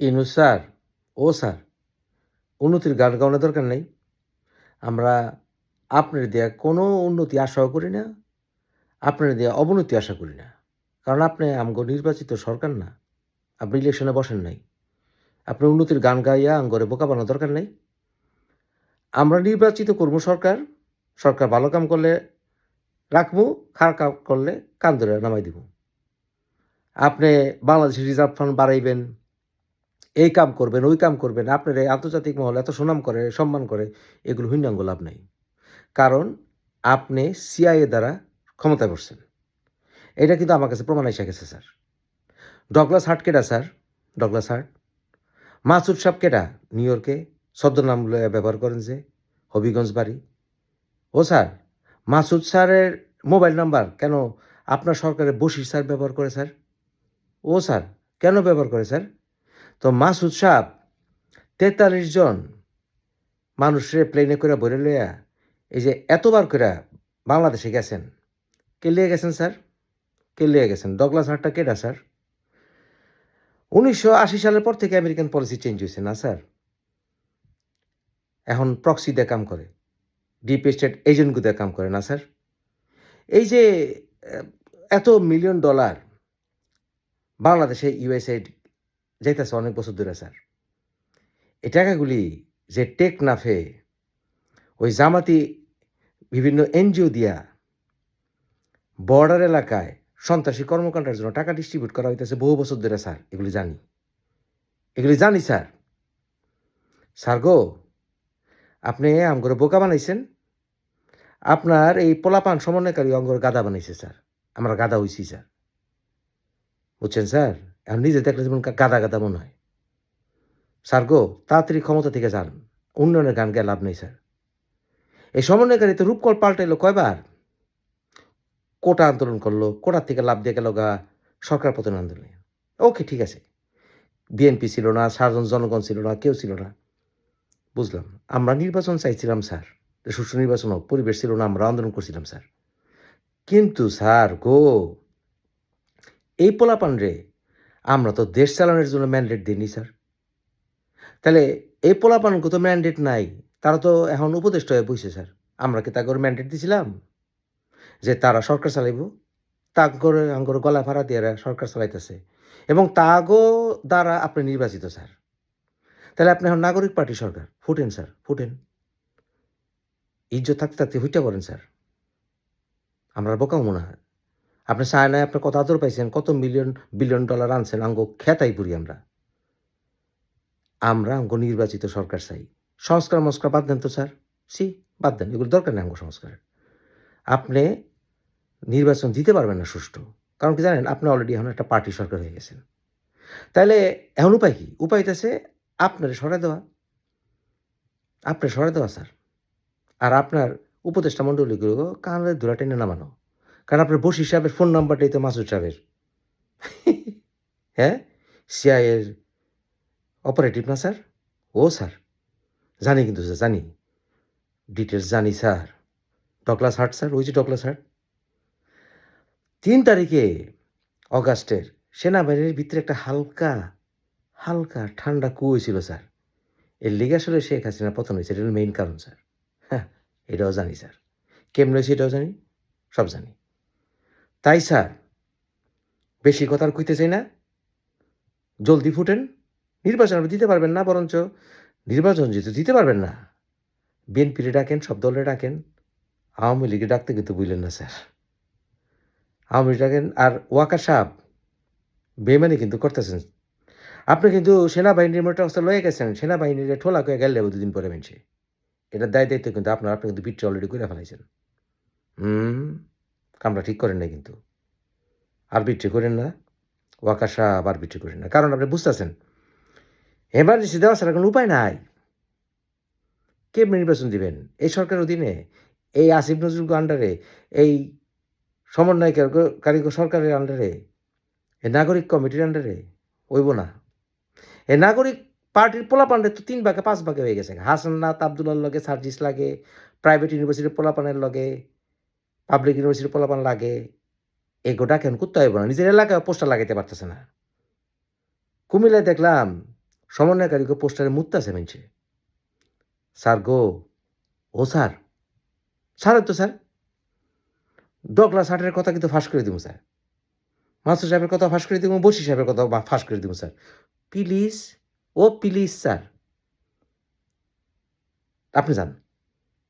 ইনু sir ও sir উন্নতির গান গাওয়ানোর দরকার নেই। আমরা আপনার দেয়া কোনো উন্নতি আশাও করি না, আপনার দেয়া অবনতি আশা করি না। কারণ আপনি আমগো নির্বাচিত সরকার না, আপনি ইলেকশনে বসেন নাই। আপনি উন্নতির গান গাইয়া আঙ্গরে বোকা বানানোর দরকার নেই। আমরা নির্বাচিত করব সরকার সরকার ভালো কাম করলে রাখব, খারাপ কাম করলে কান ধরে নামাই দিব। আপনি বাংলাদেশের রিজার্ভ ফান্ড বাড়াইবেন এই কাম করবেন, ওই কাম করবেন, আপনার এই আন্তর্জাতিক মহল এত সুনাম করে, সম্মান করে, এগুলো হইনাঙ্গ লাভ নাই। কারণ আপনি সিআইএ দ্বারা ক্ষমতায় বসছেন। এটা কিন্তু আমার কাছে প্রমাণ এসে গেছে, স্যার। ডগলাস হার্ট কেটা স্যার? Douglas Hart. মাসুদ সাহেব কেটা নিউ ইয়র্কে। ছদ্মনাম ব্যবহার করেন যে, হবিগঞ্জ বাড়ি। ও, স্যার, মাসুদ স্যারের মোবাইল নাম্বার, কেন আপনার সরকারের বসির স্যার ব্যবহার করে, স্যার? ও, স্যার, কেন ব্যবহার করে, স্যার? মাসুদ সাহেব, তেতাল্লিশ জন মানুষের প্লেনে করে বলে লইয়া এই যে এতবার করে বাংলাদেশে গেছেন, কে লিয়ে গেছেন স্যার? কে লিয়ে গেছেন? ডগলাস হাটটা কেটা স্যার? উনিশশো আশি সালের পর থেকে আমেরিকান পলিসি চেঞ্জ হয়েছে না স্যার? এখন প্রক্সি দিয়ে কাম করে ডিপ স্টেট এজেন্টগুলো দিয়ে কাম করে না স্যার? এই যে, এত মিলিয়ন ডলার বাংলাদেশে ইউএসএ যাইতেছে অনেক বছর ধরে স্যার। এই টাকাগুলি যে টেক নাফে, ওই জামাতি বিভিন্ন এনজিও দিয়া বর্ডার এলাকায় সন্ত্রাসী কর্মকাণ্ডের জন্য টাকা ডিস্ট্রিবিউট করা হইতেছে বহু বছর ধরে স্যার। এগুলি জানি। এগুলি জানি, স্যার। স্যার গো, আপনি আমগরে বোকা বানাইছেন। আপনার এই পোলাপান সমন্বয়কারী অঙ্গর গাদা বানাইছে, স্যার। আমরা গাদা হইছি, স্যার। বুঝছেন, স্যার? এখন নিজে দেখলে যেমন গাদা গাদা মনে হয়। স্যার গো, তাড়াতাড়ি ক্ষমতা থেকে যান। উন্নয়নের গান গিয়ে লাভ নেই, স্যার। এই সমন্বয়কারী তো রূপকল পাল্টাইলো কয়বার? কোটা আন্দোলন করল, কোটার থেকে লাভ দিয়ে গেল গা সরকার পতন আন্দোলনে। ওকে, ঠিক আছে। বিএনপি ছিল না সাধারণ জনগণ ছিল না, কেউ ছিল না। বুঝলাম, আমরা নির্বাচন চাইছিলাম, স্যার। সুষ্ঠু নির্বাচন হোক, পরিবেশ ছিল না, আমরা আন্দোলন করছিলাম, স্যার। কিন্তু স্যার গো, এই পোলাপান রে আমরা তো দেশ চালানোর জন্য ম্যান্ডেট দিইনি, স্যার। তাহলে এই পোলাপানকে তো ম্যান্ডেট নাই, তারা তো এখন উপদেষ্টা হয়ে বসে স্যার। আমরা কি তাকে ম্যান্ডেট দিছিলাম? যে তারা সরকার চালাইব, তাগর আঙ্গর গলা ভাড়া দিয়ে সরকার চালাইতেছে। এবং তাগো দ্বারা আপনি নির্বাচিত, স্যার। তাহলে আপনি এখন নাগরিক পার্টি সরকার, ফুটেন, স্যার, ফুটেন। ইজ্জত থাকতে থাকতে হুইটা করেন স্যার। আমরা বোকাও মনে হয়। আপনি চায়নায় আপনি কত আদর পাইছেন, কত মিলিয়ন বিলিয়ন ডলার আনছেন আঙ্গ খেতাই পুরি আমরা। আমরা আঙ্গ নির্বাচিত সরকার চাই। সংস্কার মস্কার বাদ দেন তো স্যার। সি বাদ দেন, এগুলো দরকার নেই আঙ্গ সংস্কার আপনি নির্বাচন দিতে পারবেন না সুষ্ঠু। কারণ কি জানেন, আপনি অলরেডি এখন একটা পার্টি সরকার হয়ে গেছেন। তাহলে এখন উপায় কি? উপায় আছে আপনার সরাই দেওয়া। আপনার সরাই দেওয়া, স্যার। আর আপনার উপদেষ্টা মণ্ডলীগুলো কানের ধুলা টেনে নামানো। কারণ আপনার বসি সাহেবের ফোন নাম্বারটাই তো মাসুদ সাহেবের। হ্যাঁ? সিআইয়ের অপারেটিভ না, স্যার? ও, স্যার। জানি কিন্তু, স্যার, জানি। ডিটেলস জানি, স্যার। ডকলাস হার্ট স্যার, ওই যে ডকলাস হার্ট তিন তারিখে অগাস্টের সেনাবাহিনীর ভিতরে একটা হালকা হালকা ঠান্ডা কুয়ো ছিল স্যার। এর লিগে আসলে শেখ হাসিনা পতন হয়েছে, এটা মেইন কারণ, স্যার। হ্যাঁ এটাও জানি, স্যার। কেমন হয়েছে, এটাও জানি। সব জানি। তাই স্যার, বেশি কথা আর কইতে চাই না। জলদি ফুটেন। নির্বাচন দিতে পারবেন না, বরঞ্চ নির্বাচন যেহেতু দিতে পারবেন না, বিএনপিরে ডাকেন, সব দলে ডাকেন। আওয়ামী লীগে ডাকতে কিন্তু বুঝলেন না, স্যার। আওয়ামী লীগ ডাকেন আর ওয়াকা সাহেব বেমানি কিন্তু করতেছেন। আপনি কিন্তু সেনাবাহিনীর মোটা অবস্থা লয়ে গেছেন, সেনাবাহিনীর ঠোলা করে গেলে দুদিন পরে মেনছে। এটার দায় দায়িত্ব কিন্তু আপনার, আপনি কিন্তু বিট্রে অলরেডি করে ফেলাইছেন। হুম। কামটা ঠিক করেন না কিন্তু। আর বিট্রে করেন না ওয়াকার সাহেব আর বিট্রে করেন না। কারণ আপনি বুঝতেছেন এমার্জেন্সি দেওয়া ছাড়া কোনো উপায় নাই। কে নির্বাচন দিবেন? এই সরকারের অধীনে, এই আসিফ নজরুল আন্ডারে এই সমন্বয়কারী সরকারের আন্ডারে এ নাগরিক কমিটির আন্ডারে ওইব না। এ নাগরিক পার্টির পোলাপান্ডে তো তিন ভাগে, পাঁচ ভাগে হয়ে গেছে। হাসান্নাত আবদুল্লার লগে, সার্জিস লাগে প্রাইভেট ইউনিভার্সিটির পোলাপানের লগে পাবলিক ইউনিভার্সিটির পোলাপান লাগে, এই গোটা কেন করতে হইব না? নিজের এলাকায় পোস্টার লাগাইতে পারতেছে না। কুমিল্লায় দেখলাম, সমন্বয়কারীকে পোস্টারে মুত্তাছে মেনছে। স্যার গো, ও স্যার স্যার তো স্যার। ডগলাস হাটের কথা কিন্তু ফাঁস করে দিব, স্যার। মাস্টার সাহেবের কথা ফাঁস করে দিব বসি সাহেবের কথা ফাঁস করে দিব, স্যার। প্লিজ, ও প্লিজ, স্যার। আপনি যান।